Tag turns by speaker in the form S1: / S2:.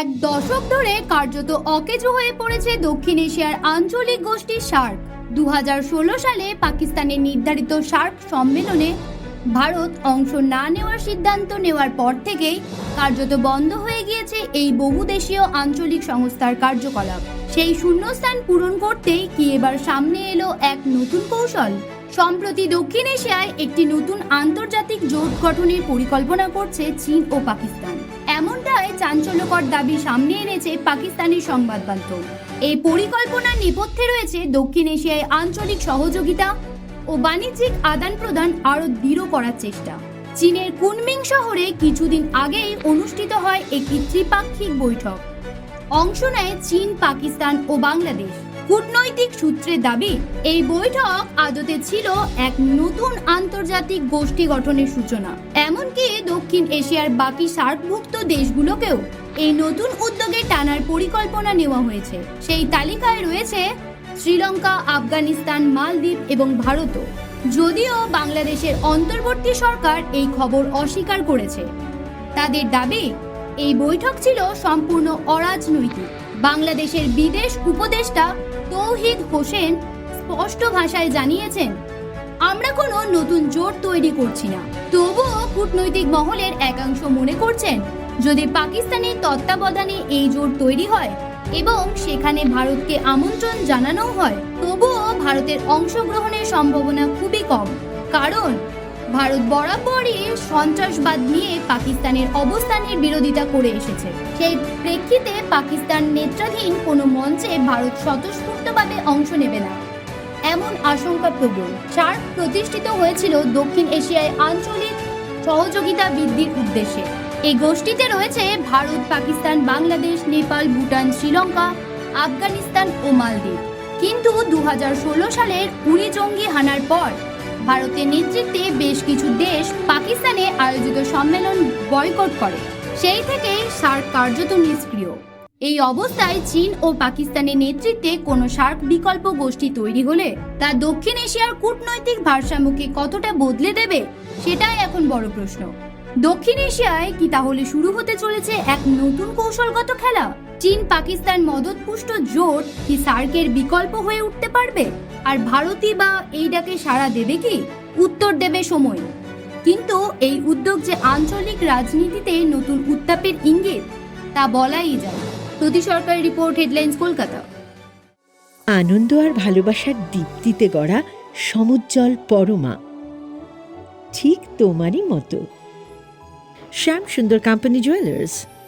S1: এক দশক ধরে কার্যত অকেজো হয়ে পড়েছে দক্ষিণ এশিয়ার আঞ্চলিক গোষ্ঠী সার্ক দু হাজার ষোলো সালে পাকিস্তানের নির্ধারিত সার্ক সম্মেলনে ভারত অংশ না নেওয়ার সিদ্ধান্ত নেওয়ার পর থেকেই কার্যত বন্ধ হয়ে গিয়েছে এই বহুদেশীয় আঞ্চলিক সংস্থার কার্যকলাপ। সেই শূন্যস্থান পূরণ করতেই কি এবার সামনে এলো এক নতুন কৌশল? সম্প্রতি দক্ষিণ এশিয়ায় একটি নতুন আন্তর্জাতিক জোট গঠনের পরিকল্পনা করছে চীন ও পাকিস্তান। চাঞ্চল্যকর দাবি সামনে এনেছে পাকিস্তানি সংবাদ মাধ্যম। এই পরিকল্পনার নেপথ্যে রয়েছে দক্ষিণ এশিয়ায় আঞ্চলিক সহযোগিতা ও বাণিজ্যিক আদান প্রদান আরও দৃঢ় করার চেষ্টা। চীনের কুনমিং শহরে কিছুদিন আগেই অনুষ্ঠিত হয় একটি ত্রিপাক্ষিক বৈঠক। অংশ নেয় চীন, পাকিস্তান ও বাংলাদেশ। কূটনৈতিক সূত্রের দাবি, এই বৈঠক আদতে ছিল এক নতুন আন্তর্জাতিক গোষ্ঠী গঠনের সূচনা। এমনকি দক্ষিণ এশিয়ার বাকি সার্কভুক্ত দেশগুলোকেও এই নতুন উদ্যোগে টানার পরিকল্পনা নেওয়া হয়েছে। সেই তালিকায় রয়েছে শ্রীলঙ্কা, আফগানিস্তান, মালদ্বীপ এবং ভারতও। যদিও বাংলাদেশের অন্তর্বর্তী সরকার এই খবর অস্বীকার করেছে। তাদের দাবি, এই বৈঠক ছিল সম্পূর্ণ অরাজনৈতিক। বাংলাদেশের বিদেশ উপদেষ্টা তৌহিদ হোসেন স্পষ্ট ভাষায় জানিয়েছেন, আমরা কোনো নতুন জোট তৈরি করছি না। তবুও কূটনৈতিক মহলের একাংশ মনে করছেন, যদি পাকিস্তানের তত্ত্বাবধানে এই জোট তৈরি হয় এবং সেখানে ভারতকে আমন্ত্রণ জানানো হয়, তবুও ভারতের অংশগ্রহণের সম্ভাবনা খুবই কম। কারণ ভারত বরাবরই সন্ত্রাসবাদ নিয়ে পাকিস্তানের অবস্থানের বিরোধিতা করে এসেছে। সেই প্রেক্ষিতে পাকিস্তান নেত্রাধীন কোনো মঞ্চে ভারত স্বতঃস্ফূর্তভাবে অংশ নেবে না। এমন আশঙ্কা প্রবল। সার্ক প্রতিষ্ঠিত হয়েছিল দক্ষিণ এশিয়ায় আঞ্চলিক সহযোগিতা বৃদ্ধির উদ্দেশ্যে। এই গোষ্ঠীতে রয়েছে ভারত, পাকিস্তান, বাংলাদেশ, নেপাল, ভুটান, শ্রীলঙ্কা, আফগানিস্তান ও মালদ্বীপ। কিন্তু দু হাজার ষোলো সালের উড়ি জঙ্গি হানার পর ভারতের নেতৃত্বে বেশ কিছু দেশ পাকিস্তানে আয়োজিত সম্মেলন বয়কট করে। সেই থেকেই সার্ক কার্যত নিষ্ক্রিয়। এই অবস্থায় চীন ও পাকিস্তানের নেতৃত্বে কোনো সার্ক বিকল্প গোষ্ঠী তৈরি হলে তা দক্ষিণ এশিয়ার কূটনৈতিক ভারসাম্যকে কতটা বদলে দেবে, সেটাই এখন বড় প্রশ্ন। দক্ষিণ এশিয়ায় কি তাহলে শুরু হতে চলেছে এক নতুন কৌশলগত খেলা? চীন পাকিস্তান মদতপুষ্ট জোট কি সার্কের বিকল্প হয়ে উঠতে পারবে? আর ভারতই বা এই ডাকে সাড়া দেবে কি? উত্তর দেবে সময়। কিন্তু এই উদ্যোগ যে আঞ্চলিক রাজনীতিতে নতুন উত্তাপের ইঙ্গিত তা বলাই যায়। প্রতি সরকারি রিপোর্ট হেডলাইন্স কলকাতা।
S2: আনন্দ আর ভালোবাসার দীপ্তিতে গড়া সমুজ্জ্বল পরমা। ঠিক তোমারই মতো। Shyam Sundar company jewellers